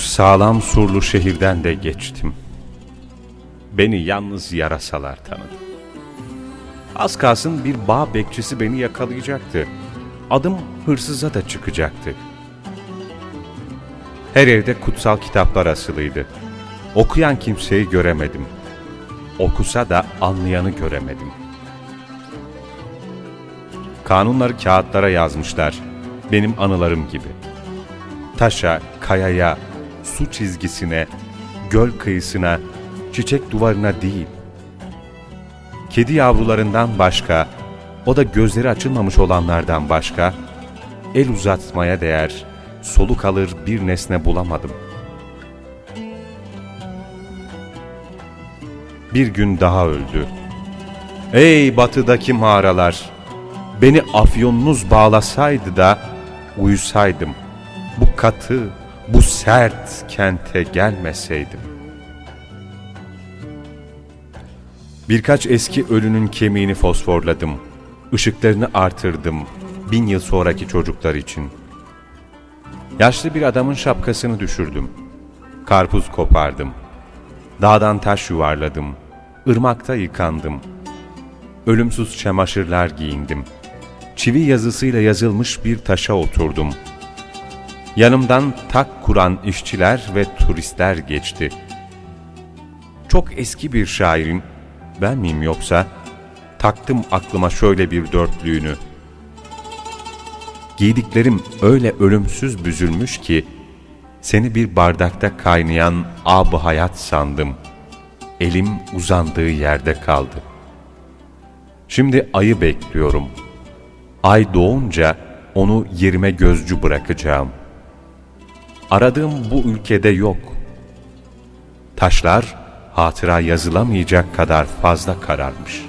sağlam surlu şehirden de geçtim. Beni yalnız yarasalar tanıdı. Az kalsın bir bağ bekçisi beni yakalayacaktı. Adım hırsıza da çıkacaktı. Her evde kutsal kitaplar asılıydı. Okuyan kimseyi göremedim. Okusa da anlayanı göremedim. Kanunları kağıtlara yazmışlar. Benim anılarım gibi. Taşa, kayaya, su çizgisine, göl kıyısına, çiçek duvarına değil. Kedi yavrularından başka, o da gözleri açılmamış olanlardan başka, el uzatmaya değer, soluk alır bir nesne bulamadım. Bir gün daha öldü. Ey batıdaki mağaralar! Beni afyonunuz bağlasaydı da uyusaydım. Bu katı, bu sert kente gelmeseydim. Birkaç eski ölünün kemiğini fosforladım. Işıklarını artırdım. Bin yıl sonraki çocuklar için. Yaşlı bir adamın şapkasını düşürdüm. Karpuz kopardım. Dağdan taş yuvarladım. Irmakta yıkandım. Ölümsüz çamaşırlar giyindim. Çivi yazısıyla yazılmış bir taşa oturdum. Yanımdan tak kuran işçiler ve turistler geçti. Çok eski bir şairin, ben miyim yoksa, taktım aklıma şöyle bir dörtlüğünü. Giydiklerim öyle ölümsüz büzülmüş ki, seni bir bardakta kaynayan ab hayat sandım. Elim uzandığı yerde kaldı. Şimdi ayı bekliyorum. Ay doğunca onu yerime gözcü bırakacağım. Aradığım bu ülkede yok. Taşlar hatıra yazılamayacak kadar fazla kararmış.